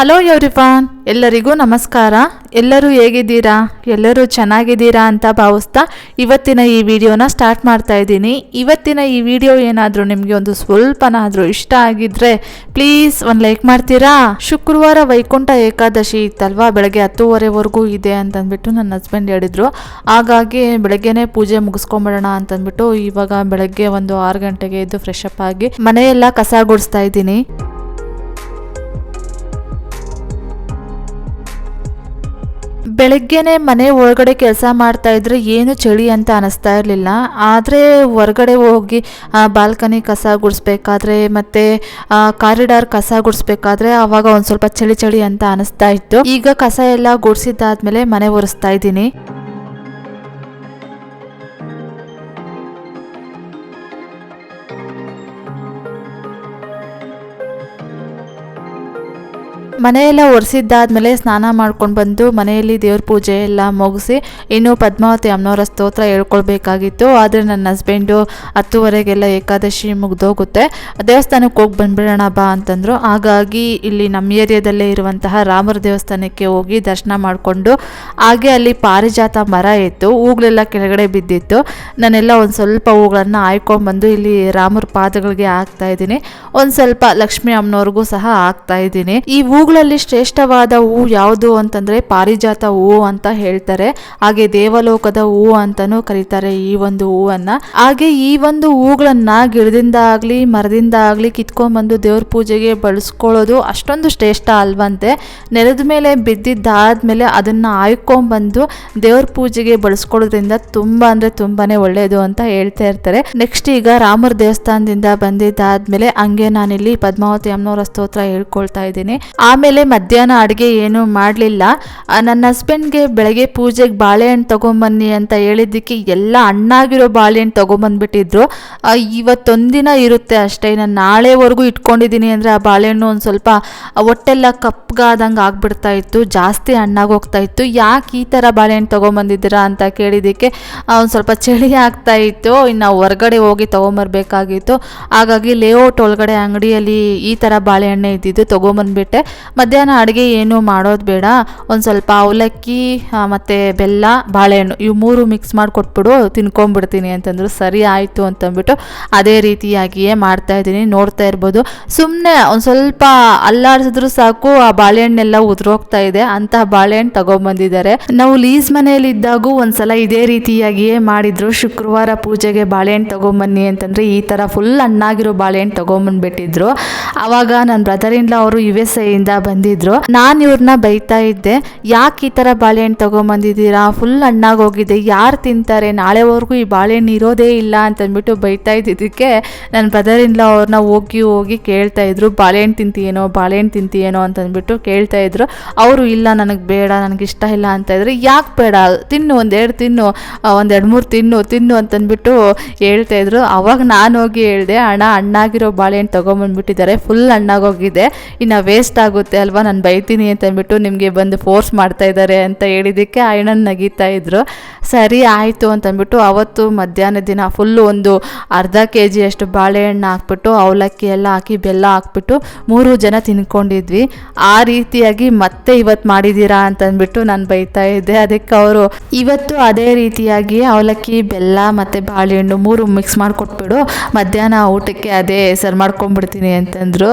Hello everyone ಎಲ್ಲರಿಗೂ ನಮಸ್ಕಾರ. ಎಲ್ಲರೂ ಹೇಗಿದ್ದೀರಾ? ಎಲ್ಲರೂ ಚೆನ್ನಾಗಿದ್ದೀರಾ ಅಂತ ಭಾವಿಸ್ತಾ ಇವತ್ತಿನ ಈ ವಿಡಿಯೋನ ಸ್ಟಾರ್ಟ್ ಮಾಡ್ತಾ ಇದ್ದೀನಿ. ಇವತ್ತಿನ ಈ ವಿಡಿಯೋ ಏನಾದರೂ ನಿಮಗೆ ಒಂದು ಸ್ವಲ್ಪನಾದರೂ ಇಷ್ಟ ಆಗಿದ್ರೆ ಪ್ಲೀಸ್ ಒಂದು ಲೈಕ್ ಮಾಡ್ತೀರಾ? ಶುಕ್ರವಾರ ವೈಕುಂಠ ಏಕಾದಶಿ ಇತ್ತಲ್ವಾ? ಬೆಳಗ್ಗೆ ಹತ್ತುವರೆವರೆಗೂ ಇದೆ ಅಂತಂದ್ಬಿಟ್ಟು ನನ್ನ ಹಸ್ಬೆಂಡ್ ಹೇಳಿದರು. ಹಾಗಾಗಿ ಬೆಳಗ್ಗೆನೇ ಪೂಜೆ ಮುಗಿಸ್ಕೊಂಬಿಡೋಣ ಅಂತಂದ್ಬಿಟ್ಟು ಇವಾಗ ಬೆಳಗ್ಗೆ ಒಂದು ಆರು ಗಂಟೆಗೆ ಎದ್ದು ಫ್ರೆಶ್ ಅಪ್ ಆಗಿ ಮನೆಯೆಲ್ಲ ಕಸ ಗುಡಿಸ್ತಾ ಇದ್ದೀನಿ. ಬೆಳಗ್ಗೆನೆ ಮನೆ ಒಳಗಡೆ ಕೆಲಸ ಮಾಡ್ತಾ ಇದ್ರೆ ಏನು ಚಳಿ ಅಂತ ಅನಿಸ್ತಾ ಇರಲಿಲ್ಲ. ಆದರೆ ಹೊರಗಡೆ ಹೋಗಿ ಬಾಲ್ಕನಿ ಕಸ ಗುಡಿಸ್ಬೇಕಾದ್ರೆ ಮತ್ತು ಕಾರಿಡಾರ್ ಕಸ ಗುಡಿಸ್ಬೇಕಾದ್ರೆ ಆವಾಗ ಒಂದು ಸ್ವಲ್ಪ ಚಳಿ ಚಳಿ ಅಂತ ಅನಿಸ್ತಾ ಇತ್ತು. ಈಗ ಕಸ ಎಲ್ಲ ಗುಡಿಸಿದ್ದಾದ್ಮೇಲೆ ಮನೆ ಒರೆಸ್ತಾ ಇದ್ದೀನಿ. ಮನೆಯೆಲ್ಲ ಒರೆಸಿದ್ದಾದ್ಮೇಲೆ ಸ್ನಾನ ಮಾಡ್ಕೊಂಡು ಬಂದು ಮನೆಯಲ್ಲಿ ದೇವ್ರ ಪೂಜೆ ಎಲ್ಲ ಮುಗಿಸಿ ಇನ್ನು ಪದ್ಮಾವತಿ ಅಮ್ಮನವರ ಸ್ತೋತ್ರ ಹೇಳ್ಕೊಳ್ಬೇಕಾಗಿತ್ತು. ಆದರೆ ನನ್ನ ಹಸ್ಬೆಂಡು ಹತ್ತುವರೆಗೆಲ್ಲ ಏಕಾದಶಿ ಮುಗ್ದೋಗುತ್ತೆ. ದೇವಸ್ಥಾನಕ್ಕೆ ಹೋಗಿ ಬಂದ್ಬಿಡೋಣ ಬಾ ಅಂತಂದರು. ಹಾಗಾಗಿ ಇಲ್ಲಿ ನಮ್ಮ ಏರಿಯಾದಲ್ಲೇ ಇರುವಂತಹ ರಾಮರ ದೇವಸ್ಥಾನಕ್ಕೆ ಹೋಗಿ ದರ್ಶನ ಮಾಡಿಕೊಂಡು ಹಾಗೆ ಅಲ್ಲಿ ಪಾರಿಜಾತ ಮರ ಇತ್ತು. ಹೂಗಳೆಲ್ಲ ಕೆಳಗಡೆ ಬಿದ್ದಿತ್ತು. ನಾನೆಲ್ಲ ಒಂದು ಸ್ವಲ್ಪ ಹೂಗಳನ್ನು ಆಯ್ಕೊಂಡ್ಬಂದು ಇಲ್ಲಿ ರಾಮರ ಪಾದಗಳಿಗೆ ಹಾಕ್ತಾ ಇದ್ದೀನಿ. ಒಂದು ಸ್ವಲ್ಪ ಲಕ್ಷ್ಮೀ ಅಮ್ಮನವ್ರಿಗೂ ಸಹ ಹಾಕ್ತಾ ಇದ್ದೀನಿ. ಈ ಹೂಗಳಲ್ಲಿ ಶ್ರೇಷ್ಠವಾದ ಹೂ ಯಾವುದು ಅಂತಂದ್ರೆ ಪಾರಿಜಾತ ಹೂವು ಅಂತ ಹೇಳ್ತಾರೆ. ಹಾಗೆ ದೇವಲೋಕದ ಹೂವು ಅಂತಾನೂ ಕರೀತಾರೆ ಈ ಒಂದು ಹೂವನ್ನ ಹಾಗೆ ಈ ಒಂದು ಹೂಗಳನ್ನ ಗಿಡದಿಂದ ಆಗ್ಲಿ, ಮರದಿಂದ ಆಗ್ಲಿ ಕಿತ್ಕೊಂಡ್ಬಂದು ದೇವ್ರ ಪೂಜೆಗೆ ಬಳಸ್ಕೊಳ್ಳೋದು ಅಷ್ಟೊಂದು ಶ್ರೇಷ್ಠ ಅಲ್ವಂತೆ. ನೆಲದ ಮೇಲೆ ಬಿದ್ದಿದ್ದಾದ್ಮೇಲೆ ಅದನ್ನ ಆಯ್ಕೊಂಡ್ಬಂದು ದೇವ್ರ ಪೂಜೆಗೆ ಬಳಸ್ಕೊಳ್ಳೋದ್ರಿಂದ ತುಂಬಾ ಅಂದ್ರೆ ತುಂಬಾನೇ ಒಳ್ಳೆಯದು ಅಂತ ಹೇಳ್ತಾ ಇರ್ತಾರೆ. ನೆಕ್ಸ್ಟ್ ಈಗ ರಾಮರ ದೇವಸ್ಥಾನದಿಂದ ಬಂದಿದ್ದಾದ್ಮೇಲೆ ಹಂಗೆ ನಾನಿಲ್ಲಿ ಪದ್ಮಾವತಿ ಅಮ್ಮನವರ ಸ್ತೋತ್ರ ಹೇಳ್ಕೊಳ್ತಾ ಇದ್ದೀನಿ. ಆಮೇಲೆ ಮಧ್ಯಾಹ್ನ ಅಡುಗೆ ಏನೂ ಮಾಡಲಿಲ್ಲ. ನನ್ನ ಹಸ್ಬೆಂಡ್ಗೆ ಬೆಳಗ್ಗೆ ಪೂಜೆಗೆ ಬಾಳೆಹಣ್ಣು ತೊಗೊಂಬನ್ನಿ ಅಂತ ಹೇಳಿದ್ದಕ್ಕೆ ಎಲ್ಲ ಹಣ್ಣಾಗಿರೋ ಬಾಳೆಹಣ್ಣು ತೊಗೊಂಬಂದ್ಬಿಟ್ಟಿದ್ರು. ಇವತ್ತೊಂದಿನ ಇರುತ್ತೆ ಅಷ್ಟೇ. ನಾನು ನಾಳೆವರೆಗೂ ಇಟ್ಕೊಂಡಿದ್ದೀನಿ ಅಂದರೆ ಆ ಬಾಳೆಹಣ್ಣು ಒಂದು ಸ್ವಲ್ಪ ಒಟ್ಟೆಲ್ಲ ಕಪ್ಗಾದಂಗೆ ಆಗ್ಬಿಡ್ತಾ ಇತ್ತು. ಜಾಸ್ತಿ ಹಣ್ಣಾಗೋಗ್ತಾ ಇತ್ತು. ಯಾಕೆ ಈ ಥರ ಬಾಳೆಹಣ್ಣು ತೊಗೊಂಬಂದಿದ್ದೀರಾ ಅಂತ ಕೇಳಿದ್ದಕ್ಕೆ ಒಂದು ಸ್ವಲ್ಪ ಚಳಿ ಆಗ್ತಾ ಇತ್ತು. ಇನ್ನು ಹೊರಗಡೆ ಹೋಗಿ ತೊಗೊಂಬರ್ಬೇಕಾಗಿತ್ತು. ಹಾಗಾಗಿ ಲೇಔಟ್ ಒಳಗಡೆ ಅಂಗಡಿಯಲ್ಲಿ ಈ ಥರ ಬಾಳೆಹಣ್ಣೆ ಇದ್ದಿದ್ದು ತೊಗೊಂಬಂದ್ಬಿಟ್ಟೆ. ಮಧ್ಯಾಹ್ನ ಅಡುಗೆ ಏನು ಮಾಡೋದು ಬೇಡ. ಒಂದು ಸ್ವಲ್ಪ ಅವಲಕ್ಕಿ ಮತ್ತು ಬೆಲ್ಲ, ಬಾಳೆಹಣ್ಣು, ಇವು ಮೂರು ಮಿಕ್ಸ್ ಮಾಡಿ ಕೊಟ್ಬಿಡು ತಿನ್ಕೊಂಬಿಡ್ತೀನಿ ಅಂತಂದ್ರು ಸರಿ ಆಯಿತು ಅಂತಂದ್ಬಿಟ್ಟು ಅದೇ ರೀತಿಯಾಗಿಯೇ ಮಾಡ್ತಾ ಇದ್ದೀನಿ, ನೋಡ್ತಾ ಇರ್ಬೋದು. ಸುಮ್ಮನೆ ಒಂದು ಸ್ವಲ್ಪ ಅಲ್ಲಾಡಿಸಿದ್ರು ಸಾಕು, ಆ ಬಾಳೆಹಣ್ಣೆಲ್ಲ ಉದುರೋಗ್ತಾ ಇದೆ ಅಂತಹ ಬಾಳೆಹಣ್ಣು ತಗೊಂಬಂದಿದ್ದಾರೆ. ನಾವು ಲೀಸ್ ಮನೆಯಲ್ಲಿ ಇದ್ದಾಗೂ ಒಂದ್ಸಲ ಇದೇ ರೀತಿಯಾಗಿಯೇ ಮಾಡಿದ್ರು. ಶುಕ್ರವಾರ ಪೂಜೆಗೆ ಬಾಳೆಹಣ್ಣು ತಗೊಂಬನ್ನಿ ಅಂತಂದ್ರೆ ಈ ಥರ ಫುಲ್ ಹಣ್ಣಾಗಿರೋ ಬಾಳೆಹಣ್ಣು ತಗೊಂಬಂದ್ಬಿಟ್ಟಿದ್ರು. ಆವಾಗ ನನ್ನ ಬ್ರದರ್ ಇನ್ ಅವರು ಯು ಎಸ್ ಇಂದ ಬಂದಿದ್ರು. ನಾನು ಇವ್ರನ್ನ ಬೈತಾ ಇದ್ದೆ. ಯಾಕೆ ಈ ಥರ ಬಾಳೆಹಣ್ಣು ತಗೊಂಬಂದಿದ್ದೀರಾ? ಫುಲ್ ಹಣ್ಣಾಗಿ ಹೋಗಿದೆ. ಯಾರು ತಿಂತಾರೆ? ನಾಳೆವರೆಗೂ ಈ ಬಾಳೆಹಣ್ಣು ಇರೋದೇ ಇಲ್ಲ ಅಂತಂದ್ಬಿಟ್ಟು ಬೈತಾ ಇದ್ದಿದ್ದಕ್ಕೆ ನನ್ನ ಬ್ರದರಿಂದ ಅವ್ರನ್ನ ಹೋಗಿ ಹೋಗಿ ಕೇಳ್ತಾ ಇದ್ರು. ಬಾಳೆಹಣ್ಣು ತಿಂತೀಯೇನೋ? ಬಾಳೆಹಣ್ಣು ತಿಂತೀಯೇನೋ? ಅಂತಂದ್ಬಿಟ್ಟು ಕೇಳ್ತಾ ಇದ್ರು. ಅವರು ಇಲ್ಲ, ನನಗೆ ಬೇಡ, ನನಗೆ ಇಷ್ಟ ಇಲ್ಲ ಅಂತ ಇದ್ರೆ. ಯಾಕೆ ಬೇಡ? ತಿನ್ನು, ಒಂದೆರಡು ತಿನ್ನು ಒಂದೆರಡು ಮೂರು ತಿನ್ನು ತಿನ್ನು ಅಂತಂದ್ಬಿಟ್ಟು ಹೇಳ್ತಾ ಇದ್ರು. ಅವಾಗ ನಾನು ಹೋಗಿ ಹೇಳಿದೆ, ಅಣ್ಣ, ಹಣ್ಣಾಗಿರೋ ಬಾಳೆಹಣ್ಣು ತೊಗೊಂಬಂದ್ಬಿಟ್ಟಿದ್ದಾರೆ. ಫುಲ್ ಹಣ್ಣಾಗೋಗಿದೆ ಇನ್ನು ವೇಸ್ಟ್ ಆಗುತ್ತೆ. ಅಲ್ವಾ? ನಾನು ಬೈತೀನಿ ಅಂತಂದ್ಬಿಟ್ಟು ನಿಮಗೆ ಬಂದು ಫೋರ್ಸ್ ಮಾಡ್ತಾ ಇದ್ದಾರೆ ಅಂತ ಹೇಳಿದ್ದಕ್ಕೆ ಅಣ್ಣನ ನಗೀತಾ ಇದ್ರು. ಸರಿ, ಆಯಿತು ಅಂತಂದ್ಬಿಟ್ಟು ಅವತ್ತು ಮಧ್ಯಾಹ್ನ ದಿನ ಫುಲ್ಲು ಒಂದು ಅರ್ಧ ಕೆ ಜಿಯಷ್ಟು ಬಾಳೆಹಣ್ಣು ಹಾಕ್ಬಿಟ್ಟು, ಅವಲಕ್ಕಿ ಎಲ್ಲ ಹಾಕಿ ಬೆಲ್ಲ ಹಾಕ್ಬಿಟ್ಟು ಮೂರು ಜನ ತಿನ್ಕೊಂಡಿದ್ವಿ. ಆ ರೀತಿಯಾಗಿ ಮತ್ತೆ ಇವತ್ತು ಮಾಡಿದ್ದೀರಾ ಅಂತಂದ್ಬಿಟ್ಟು ನಾನು ಬೈತಾ ಇದ್ದೆ. ಅದಕ್ಕೆ ಅವರು ಇವತ್ತು ಅದೇ ರೀತಿಯಾಗಿ ಅವಲಕ್ಕಿ, ಬೆಲ್ಲ ಮತ್ತು ಬಾಳೆಹಣ್ಣು ಮೂರು ಮಿಕ್ಸ್ ಮಾಡಿಕೊಟ್ಬಿಡು, ಮಧ್ಯಾಹ್ನ ಊಟಕ್ಕೆ ಅದೇ ಸರ್ ಮಾಡ್ಕೊಂಡ್ಬಿಡ್ತೀನಿ ಅಂತಂದರು.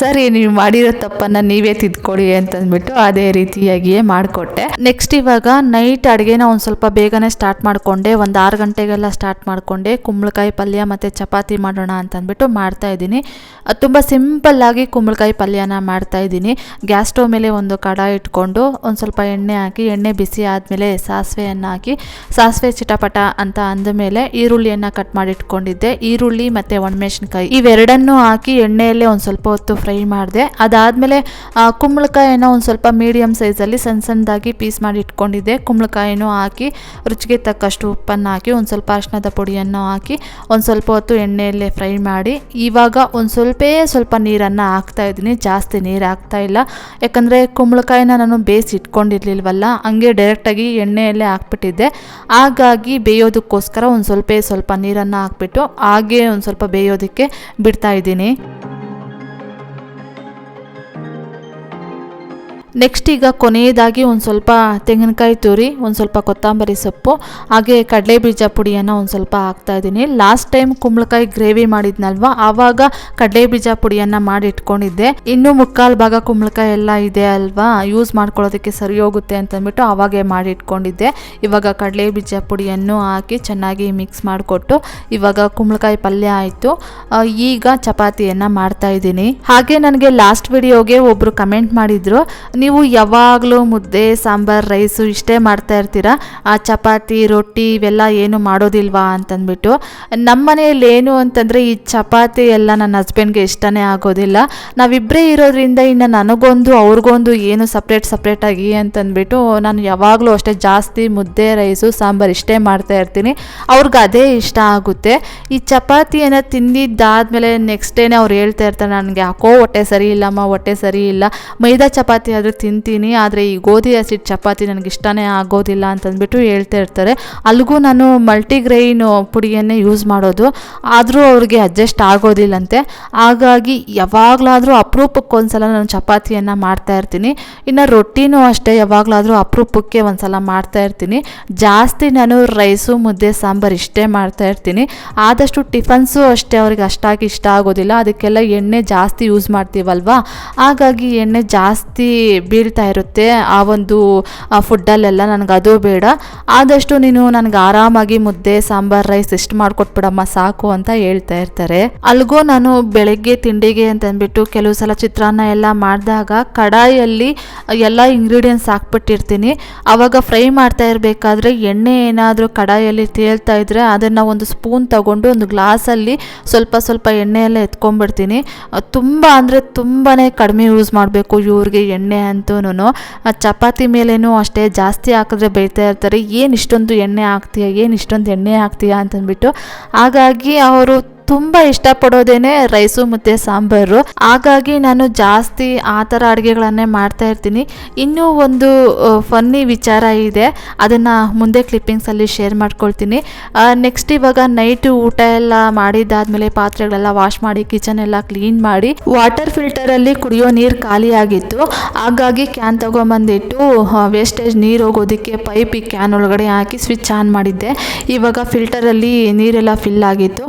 ಸರಿ, ನೀವು ಮಾಡಿರೋ ತಪ್ಪನ್ನು ನೀವೇ ತಿದ್ಕೊಳ್ಳಿ ಅಂತಂದ್ಬಿಟ್ಟು ಅದೇ ರೀತಿಯಾಗಿಯೇ ಮಾಡಿಕೊಟ್ಟೆ. ನೆಕ್ಸ್ಟ್ ಇವಾಗ ನೈಟ್ ಅಡುಗೆನ ಒಂದು ಸ್ವಲ್ಪ ಬೇಗನೆ ಸ್ಟಾರ್ಟ್ ಮಾಡಿಕೊಂಡೆ, ಒಂದು ಆರು ಗಂಟೆಗೆಲ್ಲ ಸ್ಟಾರ್ಟ್ ಮಾಡಿಕೊಂಡೆ. ಕುಂಬಳಕಾಯಿ ಪಲ್ಯ ಮತ್ತು ಚಪಾತಿ ಮಾಡೋಣ ಅಂತಂದ್ಬಿಟ್ಟು ಮಾಡ್ತಾ ಇದ್ದೀನಿ. ತುಂಬ ಸಿಂಪಲ್ಲಾಗಿ ಕುಂಬಳಕಾಯಿ ಪಲ್ಯನ ಮಾಡ್ತಾ ಇದ್ದೀನಿ. ಗ್ಯಾಸ್ ಸ್ಟವ್ ಮೇಲೆ ಒಂದು ಕಡಾಯಿ ಇಟ್ಕೊಂಡು ಒಂದು ಸ್ವಲ್ಪ ಎಣ್ಣೆ ಹಾಕಿ, ಎಣ್ಣೆ ಬಿಸಿ ಆದಮೇಲೆ ಸಾಸಿವೆಯನ್ನು ಹಾಕಿ, ಸಾಸಿವೆ ಚಿಟಪಟ ಅಂತ ಅಂದಮೇಲೆ ಈರುಳ್ಳಿಯನ್ನು ಕಟ್ ಮಾಡಿ ಇಟ್ಕೊಂಡಿದ್ದೆ. ಈರುಳ್ಳಿ ಮತ್ತು ಒಣಮೆಣಸಿನ್ಕಾಯಿ ಇವೆರಡನ್ನೂ ಹಾಕಿ ಎಣ್ಣೆಯಲ್ಲೇ ಒಂದು ಸ್ವಲ್ಪ ಹೊತ್ತು ಫ್ರೈ ಮಾಡಿದೆ. ಅದಾದಮೇಲೆ ಕುಂಬಳಕಾಯಿನ ಒಂದು ಸ್ವಲ್ಪ ಮೀಡಿಯಮ್ ಸೈಜಲ್ಲಿ ಸಣ್ಣ ಸಣ್ಣದಾಗಿ ಪೀಸ್ ಮಾಡಿ ಇಟ್ಕೊಂಡಿದ್ದೆ. ಕುಂಬಳಕಾಯಿನೂ ಹಾಕಿ, ರುಚಿಗೆ ತಕ್ಕಷ್ಟು ಉಪ್ಪನ್ನು ಹಾಕಿ, ಒಂದು ಸ್ವಲ್ಪ ಅರಿಶಿನದ ಪುಡಿಯನ್ನು ಹಾಕಿ, ಒಂದು ಸ್ವಲ್ಪ ಹೊತ್ತು ಎಣ್ಣೆಯಲ್ಲೇ ಫ್ರೈ ಮಾಡಿ, ಇವಾಗ ಒಂದು ಸ್ವಲ್ಪ ಸ್ವಲ್ಪ ನೀರನ್ನು ಹಾಕ್ತಾ ಇದ್ದೀನಿ. ಜಾಸ್ತಿ ನೀರು ಹಾಕ್ತಾ ಇಲ್ಲ. ಯಾಕಂದರೆ ಕುಂಬಳಕಾಯಿನ ನಾನು ಬೇಯಿಸಿ ಇಟ್ಕೊಂಡಿರ್ಲಿಲ್ವಲ್ಲ, ಹಂಗೆ ಡೈರೆಕ್ಟಾಗಿ ಎಣ್ಣೆಯಲ್ಲೇ ಹಾಕ್ಬಿಟ್ಟಿದ್ದೆ. ಹಾಗಾಗಿ ಬೇಯೋದಕ್ಕೋಸ್ಕರ ಒಂದು ಸ್ವಲ್ಪ ಸ್ವಲ್ಪ ನೀರನ್ನು ಹಾಕ್ಬಿಟ್ಟು, ಹಾಗೆ ಒಂದು ಸ್ವಲ್ಪ ಬೇಯೋದಕ್ಕೆ ಬಿಡ್ತಾ ಇದ್ದೀನಿ. ನೆಕ್ಸ್ಟ್ ಈಗ ಕೊನೆಯದಾಗಿ ಒಂದು ಸ್ವಲ್ಪ ತೆಂಗಿನಕಾಯಿ ತುರಿ, ಒಂದು ಸ್ವಲ್ಪ ಕೊತ್ತಂಬರಿ ಸೊಪ್ಪು, ಹಾಗೆ ಕಡಲೆ ಬೀಜ ಪುಡಿಯನ್ನು ಒಂದು ಸ್ವಲ್ಪ ಹಾಕ್ತಾ ಇದ್ದೀನಿ. ಲಾಸ್ಟ್ ಟೈಮ್ ಕುಂಬಳಕಾಯಿ ಗ್ರೇವಿ ಮಾಡಿದ್ನಲ್ವ? ಆವಾಗ ಕಡಲೆ ಬೀಜ ಪುಡಿಯನ್ನು ಮಾಡಿ ಇಟ್ಕೊಂಡಿದ್ದೆ. ಇನ್ನು ಮುಕ್ಕಾಲು ಭಾಗ ಕುಂಬಳಕಾಯಿ ಎಲ್ಲ ಇದೆ ಅಲ್ವಾ? ಯೂಸ್ ಮಾಡ್ಕೊಳ್ಳೋದಕ್ಕೆ ಸರಿ ಹೋಗುತ್ತೆ ಅಂತಂದ್ಬಿಟ್ಟು ಆವಾಗೆ ಮಾಡಿ ಇಟ್ಕೊಂಡಿದ್ದೆ. ಇವಾಗ ಕಡಲೆ ಬೀಜ ಪುಡಿಯನ್ನು ಹಾಕಿ ಚೆನ್ನಾಗಿ ಮಿಕ್ಸ್ ಮಾಡಿಕೊಟ್ಟು ಇವಾಗ ಕುಂಬಳಕಾಯಿ ಪಲ್ಯ ಆಯಿತು. ಈಗ ಚಪಾತಿಯನ್ನು ಮಾಡ್ತಾ ಇದ್ದೀನಿ. ಹಾಗೆ ನನಗೆ ಲಾಸ್ಟ್ ವಿಡಿಯೋಗೆ ಒಬ್ಬರು ಕಮೆಂಟ್ ಮಾಡಿದ್ರು. ನೀವು ಯಾವಾಗಲೂ ಮುದ್ದೆ, ಸಾಂಬಾರ್, ರೈಸು ಇಷ್ಟೇ ಮಾಡ್ತಾ ಇರ್ತೀರಾ? ಆ ಚಪಾತಿ, ರೊಟ್ಟಿ ಇವೆಲ್ಲ ಏನು ಮಾಡೋದಿಲ್ವಾ ಅಂತಂದ್ಬಿಟ್ಟು. ನಮ್ಮ ಮನೆಯಲ್ಲಿ ಏನು ಅಂತಂದರೆ ಈ ಚಪಾತಿ ಎಲ್ಲ ನನ್ನ ಹಸ್ಬೆಂಡ್ಗೆ ಇಷ್ಟನೇ ಆಗೋದಿಲ್ಲ. ನಾವಿಬ್ಬರೇ ಇರೋದ್ರಿಂದ ಇನ್ನು ನನಗೊಂದು, ಅವ್ರಿಗೊಂದು ಏನು ಸಪ್ರೇಟ್ ಸಪ್ರೇಟಾಗಿ ಅಂತಂದ್ಬಿಟ್ಟು ನಾನು ಯಾವಾಗಲೂ ಅಷ್ಟೇ ಜಾಸ್ತಿ ಮುದ್ದೆ, ರೈಸು, ಸಾಂಬಾರು ಇಷ್ಟೇ ಮಾಡ್ತಾ ಇರ್ತೀನಿ. ಅವ್ರಿಗೆ ಅದೇ ಇಷ್ಟ ಆಗುತ್ತೆ. ಈ ಚಪಾತಿಯನ್ನು ತಿಂದಿದ್ದಾದಮೇಲೆ ನೆಕ್ಸ್ಟ್ ಡೇನೇ ಅವ್ರು ಹೇಳ್ತಾ ಇರ್ತಾರೆ, ನನಗೆ ಯಾಕೋ ಹೊಟ್ಟೆ ಸರಿ ಇಲ್ಲಮ್ಮ, ಹೊಟ್ಟೆ ಸರಿ ಇಲ್ಲ. ಮೈದಾ ಚಪಾತಿ ಆದರೂ ತಿಂತೀನಿ, ಆದರೆ ಈ ಗೋಧಿ ಹಸಿಟ್ಟು ಚಪಾತಿ ನನಗೆ ಇಷ್ಟನೇ ಆಗೋದಿಲ್ಲ ಅಂತಂದ್ಬಿಟ್ಟು ಹೇಳ್ತಾ ಇರ್ತಾರೆ. ಅಲ್ಲಿಗೂ ನಾನು ಮಲ್ಟಿಗ್ರೈನ್ ಪುಡಿಯನ್ನೇ ಯೂಸ್ ಮಾಡೋದು. ಆದರೂ ಅವ್ರಿಗೆ ಅಡ್ಜಸ್ಟ್ ಆಗೋದಿಲ್ಲಂತೆ. ಹಾಗಾಗಿ ಯಾವಾಗಲಾದರೂ ಅಪರೂಪಕ್ಕೆ ಒಂದ್ಸಲ ನಾನು ಚಪಾತಿಯನ್ನು ಮಾಡ್ತಾ ಇರ್ತೀನಿ. ಇನ್ನು ರೊಟ್ಟಿನೂ ಅಷ್ಟೇ ಯಾವಾಗಲಾದರೂ ಅಪರೂಪಕ್ಕೆ ಒಂದ್ಸಲ ಮಾಡ್ತಾ ಇರ್ತೀನಿ. ಜಾಸ್ತಿ ನಾನು ರೈಸು ಮುದ್ದೆ, ಸಾಂಬಾರು ಇಷ್ಟೇ ಮಾಡ್ತಾ ಇರ್ತೀನಿ. ಆದಷ್ಟು ಟಿಫನ್ಸು ಅಷ್ಟೇ ಅವ್ರಿಗೆ ಅಷ್ಟಾಗಿ ಇಷ್ಟ ಆಗೋದಿಲ್ಲ. ಅದಕ್ಕೆಲ್ಲ ಎಣ್ಣೆ ಜಾಸ್ತಿ ಯೂಸ್ ಮಾಡ್ತೀವಲ್ವಾ? ಹಾಗಾಗಿ ಎಣ್ಣೆ ಜಾಸ್ತಿ ಬೀಳ್ತಾ ಇರುತ್ತೆ, ಆ ಒಂದು ಫುಡ್ಡಲ್ಲೆಲ್ಲ ನನಗೆ ಅದು ಬೇಡ. ಆದಷ್ಟು ನೀನು ನನಗೆ ಆರಾಮಾಗಿ ಮುದ್ದೆ, ಸಾಂಬಾರ್, ರೈಸ್ ಇಷ್ಟು ಮಾಡ್ಕೊಟ್ಬಿಡಮ್ಮ, ಸಾಕು ಅಂತ ಹೇಳ್ತಾ ಇರ್ತಾರೆ. ಅಲ್ಗೋ ನಾನು ಬೆಳಗ್ಗೆ ತಿಂಡಿಗೆ ಅಂತ ಅಂದ್ಬಿಟ್ಟು ಕೆಲವು ಸಲ ಚಿತ್ರಾನ್ನ ಎಲ್ಲ ಮಾಡಿದಾಗ ಕಡಾಯಲ್ಲಿ ಎಲ್ಲ ಇಂಗ್ರೀಡಿಯೆಂಟ್ಸ್ ಹಾಕ್ಬಿಟ್ಟಿರ್ತೀನಿ. ಆವಾಗ ಫ್ರೈ ಮಾಡ್ತಾ ಇರಬೇಕಾದ್ರೆ ಎಣ್ಣೆ ಏನಾದರೂ ಕಡಾಯಲ್ಲಿ ತೇಲ್ತಾ ಇದ್ದರೆ ಅದನ್ನು ಒಂದು ಸ್ಪೂನ್ ತಗೊಂಡು ಒಂದು ಗ್ಲಾಸಲ್ಲಿ ಸ್ವಲ್ಪ ಸ್ವಲ್ಪ ಎಣ್ಣೆ ಎಲ್ಲ ಎತ್ಕೊಂಡ್ಬಿಡ್ತೀನಿ ತುಂಬ ಅಂದರೆ ತುಂಬಾ ಕಡಿಮೆ ಯೂಸ್ ಮಾಡಬೇಕು ಇವ್ರಿಗೆ ಎಣ್ಣೆ ಅಂತೂ ಚಪಾತಿ ಮೇಲೇನೂ ಅಷ್ಟೇ ಜಾಸ್ತಿ ಹಾಕಿದ್ರೆ ಬೈತಾ ಇರ್ತಾರೆ. ಏನು ಇಷ್ಟೊಂದು ಎಣ್ಣೆ ಹಾಕ್ತೀಯ, ಏನು ಇಷ್ಟೊಂದು ಎಣ್ಣೆ ಹಾಕ್ತೀಯಾ ಅಂತಂದ್ಬಿಟ್ಟು ಹಾಗಾಗಿ ಅವರು ತುಂಬ ಇಷ್ಟಪಡೋದೇನೆ ರೈಸು ಮುದ್ದೆ ಸಾಂಬಾರು. ಹಾಗಾಗಿ ನಾನು ಜಾಸ್ತಿ ಆ ಥರ ಅಡುಗೆಗಳನ್ನೇ ಮಾಡ್ತಾ ಇರ್ತೀನಿ. ಇನ್ನೂ ಒಂದು ಫನ್ನಿ ವಿಚಾರ ಇದೆ. ಅದನ್ನು ಮುಂದೆ ಕ್ಲಿಪ್ಪಿಂಗ್ಸಲ್ಲಿ ಶೇರ್ ಮಾಡ್ಕೊಳ್ತೀನಿ. ನೆಕ್ಸ್ಟ್ ಇವಾಗ ನೈಟು ಊಟ ಎಲ್ಲ ಮಾಡಿದ್ದಾದಮೇಲೆ ಪಾತ್ರೆಗಳೆಲ್ಲ ವಾಶ್ ಮಾಡಿ ಕಿಚನ್ ಎಲ್ಲ ಕ್ಲೀನ್ ಮಾಡಿ ವಾಟರ್ ಫಿಲ್ಟರಲ್ಲಿ ಕುಡಿಯೋ ನೀರು ಖಾಲಿಯಾಗಿತ್ತು ಹಾಗಾಗಿ ಕ್ಯಾನ್ ತೊಗೊಂಬಂದಿಟ್ಟು ವೇಸ್ಟೇಜ್ ನೀರು ಹೋಗೋದಕ್ಕೆ ಪೈಪ್ ಕ್ಯಾನ್ ಒಳಗಡೆ ಹಾಕಿ ಸ್ವಿಚ್ ಆನ್ ಮಾಡಿದ್ದೆ. ಇವಾಗ ಫಿಲ್ಟರಲ್ಲಿ ನೀರೆಲ್ಲ ಫಿಲ್ ಆಗಿತ್ತು.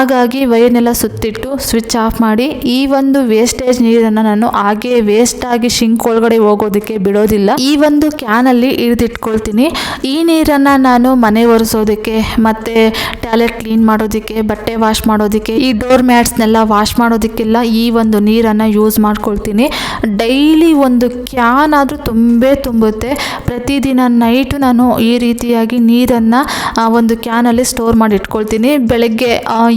ಹಾಗಾಗಿ ವೈರ್ನೆಲ್ಲ ಸುತ್ತಿಟ್ಟು ಸ್ವಿಚ್ ಆಫ್ ಮಾಡಿ ಈ ಒಂದು ವೇಸ್ಟೇಜ್ ನೀರನ್ನು ನಾನು ಹಾಗೆ ವೇಸ್ಟಾಗಿ ಶಿಂಕ್ ಒಳಗಡೆ ಹೋಗೋದಕ್ಕೆ ಬಿಡೋದಿಲ್ಲ. ಈ ಒಂದು ಕ್ಯಾನಲ್ಲಿ ಹಿಡಿದಿಟ್ಕೊಳ್ತೀನಿ. ಈ ನೀರನ್ನು ನಾನು ಮನೆ ಒರೆಸೋದಕ್ಕೆ ಮತ್ತು ಟಾಯ್ಲೆಟ್ ಕ್ಲೀನ್ ಮಾಡೋದಕ್ಕೆ, ಬಟ್ಟೆ ವಾಶ್ ಮಾಡೋದಕ್ಕೆ, ಈ ಡೋರ್ ಮ್ಯಾಟ್ಸ್ನೆಲ್ಲ ವಾಶ್ ಮಾಡೋದಕ್ಕೆಲ್ಲ ಈ ಒಂದು ನೀರನ್ನು ಯೂಸ್ ಮಾಡ್ಕೊಳ್ತೀನಿ. ಡೈಲಿ ಒಂದು ಕ್ಯಾನ್ ಆದರೂ ತುಂಬೇ ತುಂಬುತ್ತೆ. ಪ್ರತಿದಿನ ನೈಟು ನಾನು ಈ ರೀತಿಯಾಗಿ ನೀರನ್ನು ಒಂದು ಕ್ಯಾನಲ್ಲಿ ಸ್ಟೋರ್ ಮಾಡಿ ಇಟ್ಕೊಳ್ತೀನಿ. ಬೆಳಗ್ಗೆ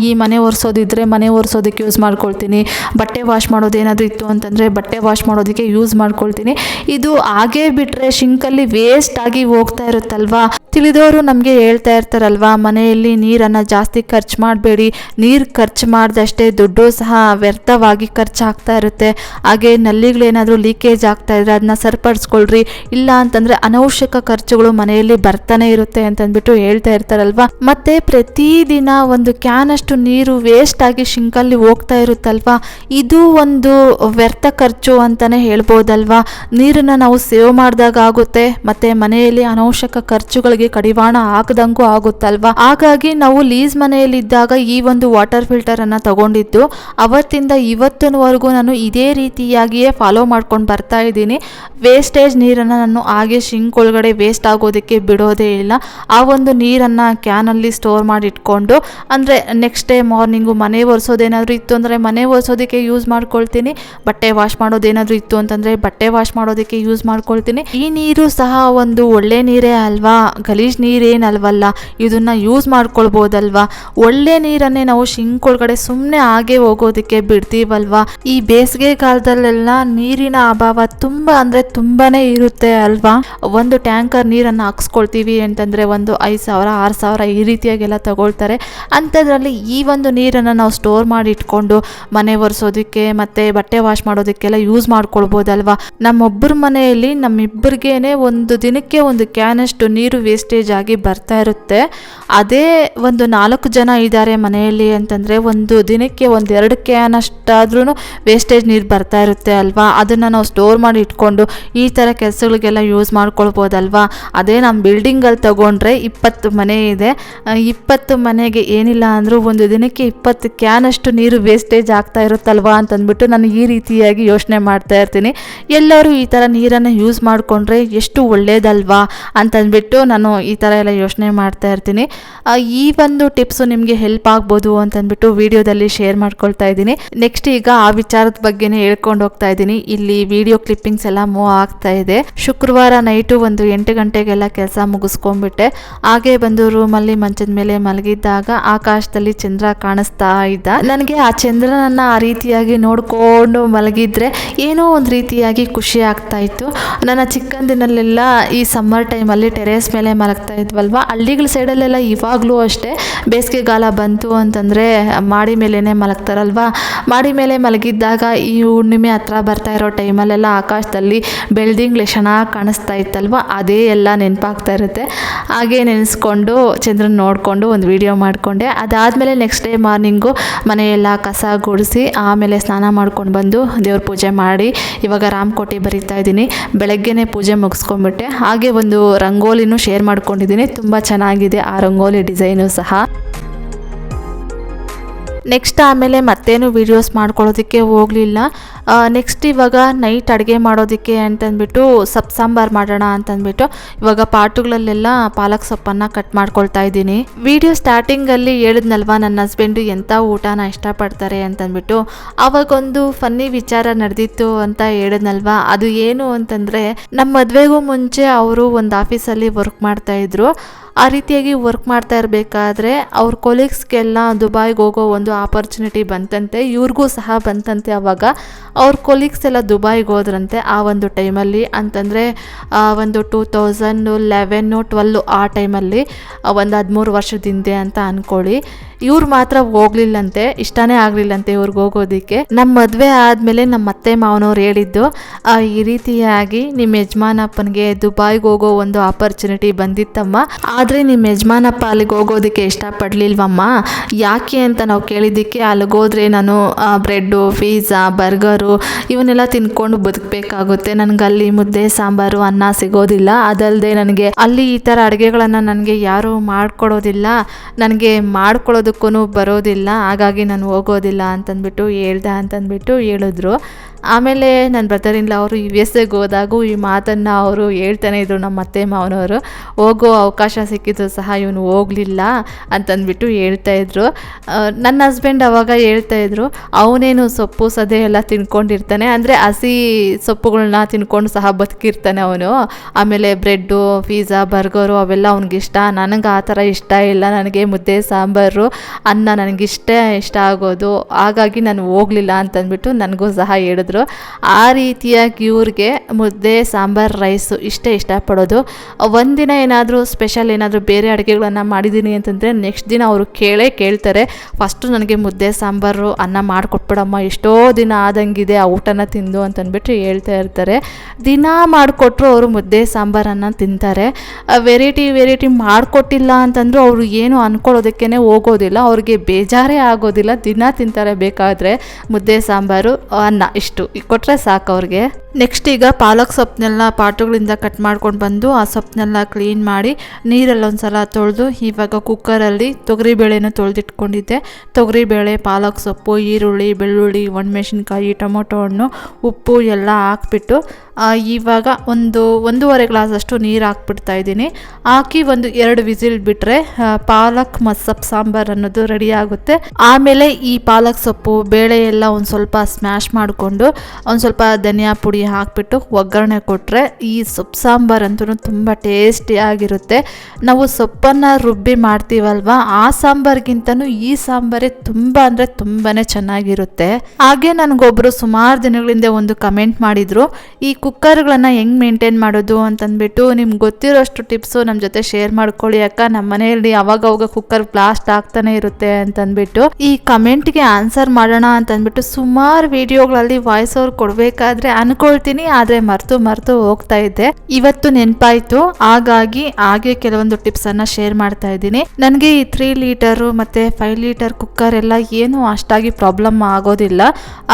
ಈ ಮನೆ ಒರೆಸೋದಿದ್ರೆ ಮನೆ ಒರೆಸೋದಕ್ಕೆ ಯೂಸ್ ಮಾಡ್ಕೊಳ್ತೀನಿ. ಬಟ್ಟೆ ವಾಶ್ ಮಾಡೋದೇನಾದರೂ ಇತ್ತು ಅಂತಂದರೆ ಬಟ್ಟೆ ವಾಶ್ ಮಾಡೋದಕ್ಕೆ ಯೂಸ್ ಮಾಡ್ಕೊಳ್ತೀನಿ. ಇದು ಹಾಗೇ ಬಿಟ್ಟರೆ ಶಿಂಕಲ್ಲಿ ವೇಸ್ಟ್ ಆಗಿ ಹೋಗ್ತಾ ಇರುತ್ತಲ್ವಾ? ತಿಳಿದವರು ನಮಗೆ ಹೇಳ್ತಾ ಇರ್ತಾರಲ್ವಾ, ಮನೆಯಲ್ಲಿ ನೀರನ್ನು ಜಾಸ್ತಿ ಖರ್ಚು ಮಾಡಬೇಡಿ, ನೀರು ಖರ್ಚು ಮಾಡಿದಷ್ಟೇ ದುಡ್ಡು ಸಹ ವ್ಯರ್ಥವಾಗಿ ಖರ್ಚಾಗ್ತಾ ಇರುತ್ತೆ. ಹಾಗೆ ನಲ್ಲಿಗಳೇನಾದರೂ ಲೀಕೇಜ್ ಆಗ್ತಾ ಇದ್ರೆ ಅದನ್ನ ಸರಿಪಡಿಸ್ಕೊಳ್ರಿ. ಇಲ್ಲ ಅಂತಂದರೆ ಅನವಶ್ಯಕ ಖರ್ಚುಗಳು ಮನೆಯಲ್ಲಿ ಬರ್ತಾನೆ ಇರುತ್ತೆ ಅಂತಂದ್ಬಿಟ್ಟು ಹೇಳ್ತಾ ಇರ್ತಾರಲ್ವಾ. ಮತ್ತೆ ಪ್ರತಿದಿನ ಒಂದು ಕ್ಯಾನ್ ಅಷ್ಟು ನೀರು ವೇಸ್ಟ್ ಆಗಿ ಶಿಂಕಲ್ಲಿ ಹೋಗ್ತಾ ಇರುತ್ತಲ್ವಾ? ಇದು ಒಂದು ವ್ಯರ್ಥ ಖರ್ಚು ಅಂತಲೇ ಹೇಳ್ಬೋದಲ್ವಾ? ನೀರನ್ನು ನಾವು ಸೇವ್ ಮಾಡಿದಾಗ ಆಗುತ್ತೆ, ಮತ್ತು ಮನೆಯಲ್ಲಿ ಅನವಶ್ಯಕ ಖರ್ಚುಗಳಿಗೆ ಕಡಿವಾಣ ಹಾಕದಂಗೂ ಆಗುತ್ತಲ್ವಾ? ಹಾಗಾಗಿ ನಾವು ಲೀಸ್ ಮನೆಯಲ್ಲಿದ್ದಾಗ ಈ ಒಂದು ವಾಟರ್ ಫಿಲ್ಟರ್ ಅನ್ನ ತಗೊಂಡಿದ್ದು, ಅವತ್ತಿಂದ ಇವತ್ತಿನವರೆಗೂ ನಾನು ಇದೇ ರೀತಿಯಾಗಿಯೇ ಫಾಲೋ ಮಾಡ್ಕೊಂಡು ಬರ್ತಾ ಇದ್ದೀನಿ. ವೇಸ್ಟೇಜ್ ನೀರನ್ನು ನಾನು ಹಾಗೆ ಶಿಂಕ್ ಒಳಗಡೆ ವೇಸ್ಟ್ ಆಗೋದಕ್ಕೆ ಬಿಡೋದೇ ಇಲ್ಲ. ಆ ಒಂದು ನೀರನ್ನು ಕ್ಯಾನಲ್ಲಿ ಸ್ಟೋರ್ ಮಾಡಿ ಇಟ್ಕೊಂಡು, ಅಂದರೆ ನೆಕ್ಸ್ಟ್ ಡೇ ಮಾರ್ನಿಂಗು ಮನೆ ಒರೆಸೋದೇನಾದರೂ ಇತ್ತು ಅಂದರೆ ಮನೆ ಒರೆಸೋದಕ್ಕೆ ಯೂಸ್ ಮಾಡ್ಕೊಳ್ತೀನಿ. ಬಟ್ಟೆ ವಾಶ್ ಮಾಡೋದೇನಾದರೂ ಇತ್ತು ಅಂತಂದರೆ ಬಟ್ಟೆ ವಾಶ್ ಮಾಡೋದಕ್ಕೆ ಯೂಸ್ ಮಾಡ್ಕೊಳ್ತೀನಿ. ಈ ನೀರು ಸಹ ಒಂದು ಒಳ್ಳೆ ನೀರೇ ಅಲ್ವಾ? ಗಲೀಜ್ ನೀರೇನಲ್ವಲ್ಲ? ಇದನ್ನ ಯೂಸ್ ಮಾಡ್ಕೊಳ್ಬೋದಲ್ವಾ? ಒಳ್ಳೆ ನೀರನ್ನೇ ನಾವು ಶಿಂಕ್ ಒಳಗಡೆ ಸುಮ್ಮನೆ ಹಾಗೆ ಹೋಗೋದಕ್ಕೆ ಬಿಡ್ತೀವಲ್ವಾ? ಈ ಬೇಸಿಗೆ ಕಾಲದಲ್ಲೆಲ್ಲ ನೀರಿನ ಅಭಾವ ತುಂಬ ಅಂದರೆ ತುಂಬಾನೇ ಇರುತ್ತೆ ಅಲ್ವಾ? ಒಂದು ಟ್ಯಾಂಕರ್ ನೀರನ್ನು ಹಾಕ್ಸ್ಕೊಳ್ತೀವಿ ಅಂತಂದರೆ ಒಂದು ಐದು ಸಾವಿರ, ಆರು ಸಾವಿರ ಈ ರೀತಿಯಾಗೆಲ್ಲ ತಗೊಳ್ತಾರೆ. ಅಂಥದ್ರಲ್ಲಿ ಈ ಒಂದು ನೀರನ್ನು ನಾವು ಸ್ಟೋರ್ ಮಾಡಿ ಇಟ್ಕೊಂಡು ಮನೆ ಒರೆಸೋದಕ್ಕೆ ಮತ್ತು ಬಟ್ಟೆ ವಾಶ್ ಮಾಡೋದಕ್ಕೆಲ್ಲ ಯೂಸ್ ಮಾಡ್ಕೊಳ್ಬೋದಲ್ವಾ? ನಮ್ಮೊಬ್ಬರ ಮನೆಯಲ್ಲಿ ನಮ್ಮಿಬ್ಬರಿಗೇನೆ ಒಂದು ದಿನಕ್ಕೆ ಒಂದು ಕ್ಯಾನಷ್ಟು ನೀರು ವೇಸ್ಟ್ ವೇಸ್ಟೇಜ್ ಆಗಿ ಬರ್ತಾ ಇರುತ್ತೆ. ಅದೇ ಒಂದು ನಾಲ್ಕು ಜನ ಇದ್ದಾರೆ ಮನೆಯಲ್ಲಿ ಅಂತಂದರೆ ಒಂದು ದಿನಕ್ಕೆ ಒಂದು ಎರಡು ಕ್ಯಾನ್ ವೇಸ್ಟೇಜ್ ನೀರು ಬರ್ತಾ ಇರುತ್ತೆ ಅಲ್ವಾ? ಅದನ್ನು ನಾವು ಸ್ಟೋರ್ ಮಾಡಿ ಇಟ್ಕೊಂಡು ಈ ಥರ ಕೆಲಸಗಳಿಗೆಲ್ಲ ಯೂಸ್ ಮಾಡ್ಕೊಳ್ಬೋದಲ್ವಾ? ಅದೇ ನಮ್ಮ ಬಿಲ್ಡಿಂಗಲ್ಲಿ ತಗೊಂಡ್ರೆ ಇಪ್ಪತ್ತು ಮನೆ ಇದೆ. ಇಪ್ಪತ್ತು ಮನೆಗೆ ಏನಿಲ್ಲ ಅಂದರೂ ಒಂದು ದಿನಕ್ಕೆ ಇಪ್ಪತ್ತು ಕ್ಯಾನಷ್ಟು ನೀರು ವೇಸ್ಟೇಜ್ ಆಗ್ತಾ ಇರುತ್ತಲ್ವಾ ಅಂತಂದ್ಬಿಟ್ಟು ನಾನು ಈ ರೀತಿಯಾಗಿ ಯೋಚನೆ ಮಾಡ್ತಾ ಇರ್ತೀನಿ. ಎಲ್ಲರೂ ಈ ಥರ ನೀರನ್ನು ಯೂಸ್ ಮಾಡಿಕೊಂಡ್ರೆ ಎಷ್ಟು ಒಳ್ಳೇದಲ್ವಾ ಅಂತಂದ್ಬಿಟ್ಟು ನಾನು ಈ ಥರ ಎಲ್ಲ ಯೋಚನೆ ಮಾಡ್ತಾ ಇರ್ತೀನಿ. ಈ ಒಂದು ಟಿಪ್ಸು ನಿಮಗೆ ಹೆಲ್ಪ್ ಆಗ್ಬೋದು ಅಂತಂದ್ಬಿಟ್ಟು ವಿಡಿಯೋದಲ್ಲಿ ಶೇರ್ ಮಾಡ್ಕೊಳ್ತಾ ಇದ್ದೀನಿ. ನೆಕ್ಸ್ಟ್ ಈಗ ಆ ವಿಚಾರದ ಬಗ್ಗೆನೇ ಹೇಳ್ಕೊಂಡು ಹೋಗ್ತಾ ಇದ್ದೀನಿ. ಇಲ್ಲಿ ವಿಡಿಯೋ ಕ್ಲಿಪ್ಪಿಂಗ್ಸ್ ಎಲ್ಲ ಮೂವ್ ಆಗ್ತಾ ಇದೆ. ಶುಕ್ರವಾರ ನೈಟು ಒಂದು ಎಂಟು ಗಂಟೆಗೆಲ್ಲ ಕೆಲಸ ಮುಗಿಸ್ಕೊಂಡ್ಬಿಟ್ಟೆ. ಹಾಗೆ ಬಂದು ರೂಮಲ್ಲಿ ಮಂಚದ ಮೇಲೆ ಮಲಗಿದ್ದಾಗ ಆಕಾಶದಲ್ಲಿ ಚಂದ್ರ ಕಾಣಿಸ್ತಾ ಇದ್ದ. ನನಗೆ ಆ ಚಂದ್ರನನ್ನ ಆ ರೀತಿಯಾಗಿ ನೋಡ್ಕೊಂಡು ಮಲಗಿದ್ರೆ ಏನೋ ಒಂದು ರೀತಿಯಾಗಿ ಖುಷಿ ಆಗ್ತಾ ಇತ್ತು. ನನ್ನ ಚಿಕ್ಕಂದಿನಲ್ಲೆಲ್ಲ ಈ ಸಮ್ಮರ್ ಟೈಮಲ್ಲಿ ಟೆರೇಸ್ ಮೇಲೆ ಮಲಗ್ತಾ ಇದ್ವಲ್ವ? ಹಳ್ಳಿಗಳ ಸೈಡಲ್ಲೆಲ್ಲ ಇವಾಗಲೂ ಅಷ್ಟೇ ಬೇಸಿಗೆಗಾಲ ಬಂತು ಅಂತಂದರೆ ಮಾಡಿ ಮೇಲೇ ಮಲಗ್ತಾರಲ್ವ? ಮಾಡಿ ಮೇಲೆ ಮಲಗಿದ್ದಾಗ ಈ ಹುಣ್ಣಿಮೆ ಹತ್ರ ಬರ್ತಾ ಇರೋ ಟೈಮಲ್ಲೆಲ್ಲ ಆಕಾಶದಲ್ಲಿ ಬೆಳ್ದಿಂಗ್ಲೆ ಚೆನ್ನಾಗಿ ಕಾಣಿಸ್ತಾ ಇತ್ತಲ್ವ? ಅದೇ ಎಲ್ಲ ನೆನಪಾಗ್ತಾ ಇರುತ್ತೆ. ಹಾಗೆ ನೆನೆಸ್ಕೊಂಡು ಚಂದ್ರನ ನೋಡಿಕೊಂಡು ಒಂದು ವಿಡಿಯೋ ಮಾಡಿಕೊಂಡೆ. ಅದಾದಮೇಲೆ ನೆಕ್ಸ್ಟ್ ಡೇ ಮಾರ್ನಿಂಗು ಮನೆಯೆಲ್ಲ ಕಸ ಗುಡಿಸಿ ಆಮೇಲೆ ಸ್ನಾನ ಮಾಡ್ಕೊಂಡು ಬಂದು ದೇವ್ರ ಪೂಜೆ ಮಾಡಿ ಇವಾಗ ರಾಮಕೋಟೆ ಬರೀತಾ ಇದ್ದೀನಿ. ಬೆಳಗ್ಗೆನೇ ಪೂಜೆ ಮುಗಿಸ್ಕೊಂಡ್ಬಿಟ್ಟೆ. ಹಾಗೆ ಒಂದು ರಂಗೋಲಿನೂ ಶೇರ್ ಮಾಡ್ಕೊಂಡಿದ್ದೀನಿ. ತುಂಬ ಚೆನ್ನಾಗಿದೆ. ಆ ರಂಗೋಲಿ ಡಿಸೈನು ಸಹ. ನೆಕ್ಸ್ಟ್ ಆಮೇಲೆ ಮತ್ತೇನು ವೀಡಿಯೋಸ್ ಮಾಡ್ಕೊಳ್ಳೋದಕ್ಕೆ ಹೋಗಲಿಲ್ಲ. ನೆಕ್ಸ್ಟ್ ಇವಾಗ ನೈಟ್ ಅಡುಗೆ ಮಾಡೋದಕ್ಕೆ ಅಂತಂದ್ಬಿಟ್ಟು ಸೊಪ್ಪು ಸಾಂಬಾರು ಮಾಡೋಣ ಅಂತಂದ್ಬಿಟ್ಟು ಇವಾಗ ಪಾಟುಗಳಲ್ಲೆಲ್ಲ ಪಾಲಕ್ ಸೊಪ್ಪನ್ನು ಕಟ್ ಮಾಡ್ಕೊಳ್ತಾ ಇದ್ದೀನಿ. ವಿಡಿಯೋ ಸ್ಟಾರ್ಟಿಂಗಲ್ಲಿ ಹೇಳಿದ್ನಲ್ವ, ನನ್ನ ಹಸ್ಬೆಂಡು ಎಂಥ ಊಟನ ಇಷ್ಟಪಡ್ತಾರೆ? ಅಂತಂದ್ಬಿಟ್ಟು. ಆವಾಗೊಂದು ಫನ್ನಿ ವಿಚಾರ ನಡೆದಿತ್ತು ಅಂತ ಹೇಳಿದ್ನಲ್ವ? ಅದು ಏನು ಅಂತಂದರೆ ನಮ್ಮ ಮದುವೆಗೂ ಮುಂಚೆ ಅವರು ಒಂದು ಆಫೀಸಲ್ಲಿ ವರ್ಕ್ ಮಾಡ್ತಾಯಿದ್ರು ಆ ರೀತಿಯಾಗಿ ವರ್ಕ್ ಮಾಡ್ತಾ ಇರಬೇಕಾದ್ರೆ ಅವ್ರ ಕೊಲೀಗ್ಸ್ಗೆಲ್ಲ ದುಬಾಯ್ಗೆ ಹೋಗೋ ಒಂದು ಆಪರ್ಚುನಿಟಿ ಬಂತಂತೆ, ಇವ್ರಿಗೂ ಸಹ ಬಂತಂತೆ ಆವಾಗ ಅವ್ರ ಕೊಲೀಗ್ಸ್ ಎಲ್ಲ ದುಬಾಯ್ಗೆ ಹೋದ್ರಂತೆ ಆ ಒಂದು ಟೈಮಲ್ಲಿ ಅಂತಂದರೆ ಒಂದು ಟೂ ತೌಸಂಡು ಲೆವೆನ್ನು ಟ್ವೆಲ್ಲು ಆ ಟೈಮಲ್ಲಿ ಒಂದು ಹದಿಮೂರು ವರ್ಷದ ಹಿಂದೆ ಅಂತ ಅಂದ್ಕೊಳ್ಳಿ ಇವ್ರು ಮಾತ್ರ ಹೋಗ್ಲಿಲ್ಲಂತೆ, ಇಷ್ಟನೇ ಆಗಲಿಲ್ಲಂತೆ ಇವ್ರಿಗೆ ಹೋಗೋದಕ್ಕೆ. ನಮ್ಮ ಮದುವೆ ಆದಮೇಲೆ ನಮ್ಮ ಅತ್ತೆ ಮಾವನವ್ರು ಹೇಳಿದ್ದು ಈ ರೀತಿಯಾಗಿ ನಿಮ್ಮ ಯಜಮಾನಪ್ಪನಿಗೆ ದುಬಾಯ್ಗೆ ಹೋಗೋ ಒಂದು ಆಪರ್ಚುನಿಟಿ ಬಂದಿತ್ತಮ್ಮ. ಆದರೆ ನಿಮ್ಮ ಯಜಮಾನಪ್ಪ ಅಲ್ಲಿಗೆ ಹೋಗೋದಕ್ಕೆ ಇಷ್ಟಪಡಲಿಲ್ವಮ್ಮ? ಯಾಕೆ ಅಂತ ನಾವು ಕೇಳಿದ್ದಕ್ಕೆ ಅಲ್ಲಿಗೆ ಹೋದ್ರೆ ನಾನು ಬ್ರೆಡ್ಡು ಪಿಜ್ಜಾ ಬರ್ಗರು ಇವನ್ನೆಲ್ಲ ತಿನ್ಕೊಂಡು ಬದುಕಬೇಕಾಗುತ್ತೆ. ನನಗೆ ಅಲ್ಲಿ ಮುದ್ದೆ, ಸಾಂಬಾರು, ಅನ್ನ ಸಿಗೋದಿಲ್ಲ. ಅದಲ್ಲದೆ ನನಗೆ ಅಲ್ಲಿ ಈ ಥರ ಅಡುಗೆಗಳನ್ನು ನನಗೆ ಯಾರೂ ಮಾಡಿಕೊಡೋದಿಲ್ಲ. ನನಗೆ ಮಾಡ್ಕೊಳ್ಳೋದಕ್ಕೂ ಬರೋದಿಲ್ಲ, ಹಾಗಾಗಿ ನಾನು ಹೋಗೋದಿಲ್ಲ ಅಂತಂದ್ಬಿಟ್ಟು ಹೇಳ್ದೆ ಅಂತಂದ್ಬಿಟ್ಟು ಹೇಳಿದ್ರು. ಆಮೇಲೆ ನನ್ನ ಬ್ರದರ್ ಅವರು ಯು ಎಸ್ ಎಗೆ ಹೋದಾಗೂ ಈ ಮಾತನ್ನು ಅವರು ಹೇಳ್ತಾನೆ ಇದ್ರು ನಮ್ಮ ಅತ್ತೆ ಮಾವನವರು. ಹೋಗೋ ಅವಕಾಶ ಸಿಕ್ಕಿದ್ರು ಸಹ ಇವನು ಹೋಗಲಿಲ್ಲ ಅಂತಂದ್ಬಿಟ್ಟು ಹೇಳ್ತಾ ಇದ್ರು. ನನ್ನ ಹಸ್ಬೆಂಡ್ ಅವಾಗ ಹೇಳ್ತಾ ಇದ್ರು, ಅವನೇನು ಸೊಪ್ಪು ಸದೆ ಎಲ್ಲ ತಿನ್ಕೊಂಡಿರ್ತಾನೆ, ಅಂದರೆ ಹಸಿ ಸೊಪ್ಪುಗಳನ್ನ ತಿನ್ಕೊಂಡು ಸಹ ಬದುಕಿರ್ತಾನೆ ಅವನು. ಆಮೇಲೆ ಬ್ರೆಡ್ಡು ಪಿಜ್ಜಾ ಬರ್ಗರು ಅವೆಲ್ಲ ಅವ್ನಿಗಿಷ್ಟ ನನಗೆ ಆ ಥರ ಇಷ್ಟ ಇಲ್ಲ, ನನಗೆ ಮುದ್ದೆ, ಸಾಂಬಾರು ಅನ್ನ ನನಗೆ ಇಷ್ಟ ಆಗೋದು, ಹಾಗಾಗಿ ನಾನು ಹೋಗಲಿಲ್ಲ ಅಂತಂದ್ಬಿಟ್ಟು ನನಗೂ ಸಹ ಹೇಳಿದ್ರು. ಆ ರೀತಿಯಾಗಿ ಇವ್ರಿಗೆ ಮುದ್ದೆ, ಸಾಂಬಾರು, ರೈಸು ಇಷ್ಟೇ ಇಷ್ಟಪಡೋದು. ಒಂದಿನ ಏನಾದರೂ ಸ್ಪೆಷಲ್ ಏನಾದರೂ ಬೇರೆ ಅಡುಗೆಗಳನ್ನು ಮಾಡಿದ್ದೀನಿ ಅಂತಂದರೆ ನೆಕ್ಸ್ಟ್ ದಿನ ಅವರು ಕೇಳೇ ಕೇಳ್ತಾರೆ. ಫಸ್ಟು ನನಗೆ ಮುದ್ದೆ, ಸಾಂಬಾರು, ಅನ್ನ ಮಾಡಿಕೊಟ್ಬಿಡಮ್ಮ, ಎಷ್ಟೋ ದಿನ ಆದಂಗಿದೆ ಆ ಊಟನ ತಿಂದು ಅಂತಂದ್ಬಿಟ್ಟು ಹೇಳ್ತಾ ಇರ್ತಾರೆ. ದಿನ ಮಾಡಿಕೊಟ್ರು ಅವರು ಮುದ್ದೆ, ಸಾಂಬಾರನ್ನು ತಿಂತಾರೆ. ವೆರೈಟಿ ವೆರೈಟಿ ಮಾಡಿಕೊಟ್ಟಿಲ್ಲ ಅಂತಂದರೂ ಅವರು ಏನು ಅಂದ್ಕೊಳ್ಳೋದಕ್ಕೇ ಹೋಗೋದಿಲ್ಲ. ಅವ್ರಿಗೆ ಬೇಜಾರೇ ಆಗೋದಿಲ್ಲ, ದಿನ ತಿಂತಾರೆ ಬೇಕಾದರೆ ಮುದ್ದೆ, ಸಾಂಬಾರು, ಅನ್ನ ಇಷ್ಟು. ಕೊಟ್ಟರೆ ಸಾಕು ಅವ್ರಿಗೆ. ನೆಕ್ಸ್ಟ್ ಈಗ ಪಾಲಕ್ ಸೊಪ್ಪನ್ನೆಲ್ಲ ಪಾಟುಗಳಿಂದ ಕಟ್ ಮಾಡ್ಕೊಂಡು ಬಂದು ಆ ಸೊಪ್ಪನ್ನೆಲ್ಲ ಕ್ಲೀನ್ ಮಾಡಿ ನೀರಲ್ಲಿ ಒಂದ್ಸಲ ತೊಳೆದು ಇವಾಗ ಕುಕ್ಕರಲ್ಲಿ ತೊಗರಿಬೇಳೆನ ತೊಳೆದಿಟ್ಕೊಂಡಿದ್ದೆ. ತೊಗರಿಬೇಳೆ, ಪಾಲಕ್ ಸೊಪ್ಪು, ಈರುಳ್ಳಿ, ಬೆಳ್ಳುಳ್ಳಿ, ಒಣಮೆಣಸಿನ್ಕಾಯಿ, ಟೊಮೊಟೊ ಹಣ್ಣು, ಉಪ್ಪು ಎಲ್ಲ ಹಾಕ್ಬಿಟ್ಟು ಇವಾಗ ಒಂದು ಒಂದೂವರೆ ಗ್ಲಾಸಷ್ಟು ನೀರು ಹಾಕ್ಬಿಡ್ತಾ ಇದ್ದೀನಿ. ಹಾಕಿ ಒಂದು ಎರಡು ವಿಸಿಲ್ ಬಿಟ್ಟರೆ ಪಾಲಕ್ ಮಸಪ್ ಸಾಂಬಾರ್ ಅನ್ನೋದು ರೆಡಿ ಆಗುತ್ತೆ. ಆಮೇಲೆ ಈ ಪಾಲಕ್ ಸೊಪ್ಪು, ಬೇಳೆ ಎಲ್ಲ ಒಂದು ಸ್ವಲ್ಪ ಸ್ಮ್ಯಾಶ್ ಮಾಡಿಕೊಂಡು, ಒಂದು ಸ್ವಲ್ಪ ಧನಿಯಾ ಪುಡಿ ಹಾಕಿಬಿಟ್ಟು ಒಗ್ಗರಣೆ ಕೊಟ್ಟರೆ ಈ ಸೊಪ್ಪು ಸಾಂಬಾರ್ ಅಂತೂ ತುಂಬ ಟೇಸ್ಟಿಯಾಗಿರುತ್ತೆ ನಾವು ಸೊಪ್ಪನ್ನು ರುಬ್ಬಿ ಮಾಡ್ತೀವಲ್ವ, ಆ ಸಾಂಬಾರ್ಗಿಂತನೂ ಈ ಸಾಂಬಾರೇ ತುಂಬ ಅಂದರೆ ತುಂಬಾ ಚೆನ್ನಾಗಿರುತ್ತೆ. ಹಾಗೆ ನನಗೊಬ್ಬರು ಸುಮಾರು ದಿನಗಳಿಂದ ಒಂದು ಕಮೆಂಟ್ ಮಾಡಿದರು, ಈ ಕುಕ್ಕರ್ಗಳನ್ನು ಹೆಂಗೆ ಮೇಂಟೈನ್ ಮಾಡೋದು ಅಂತಂದ್ಬಿಟ್ಟು ನಿಮ್ಗೆ ಗೊತ್ತಿರೋಷ್ಟು ಟಿಪ್ಸು ನಮ್ಮ ಜೊತೆ ಶೇರ್ ಮಾಡ್ಕೊಳ್ಳಿ ಅಕ್ಕ. ನಮ್ಮ ಮನೆಯಲ್ಲಿ ಅವಾಗ ಅವಾಗ ಕುಕ್ಕರ್ ಬ್ಲಾಸ್ಟ್ ಆಗ್ತಾನೆ ಇರುತ್ತೆ ಅಂತಂದ್ಬಿಟ್ಟು ಈ ಕಮೆಂಟ್ಗೆ ಆನ್ಸರ್ ಮಾಡೋಣ ಅಂತಂದ್ಬಿಟ್ಟು ಸುಮಾರು ವಿಡಿಯೋಗಳಲ್ಲಿ ವಾಯ್ಸ್ ಓವರ್ ಕೊಡಬೇಕಾದ್ರೆ ಅನ್ಕೊಳ್ತೀನಿ, ಆದರೆ ಮರ್ತು ಮರ್ತು ಹೋಗ್ತಾ ಇದ್ದೆ ಇವತ್ತು ನೆನಪಾಯಿತು, ಹಾಗಾಗಿ ಹಾಗೆ ಕೆಲವೊಂದು ಟಿಪ್ಸನ್ನು ಶೇರ್ ಮಾಡ್ತಾ ಇದ್ದೀನಿ. ನನಗೆ ಈ ತ್ರೀ ಲೀಟರು ಮತ್ತು ಫೈವ್ ಲೀಟರ್ ಕುಕ್ಕರ್ ಎಲ್ಲ ಏನು ಅಷ್ಟಾಗಿ ಪ್ರಾಬ್ಲಮ್ ಆಗೋದಿಲ್ಲ.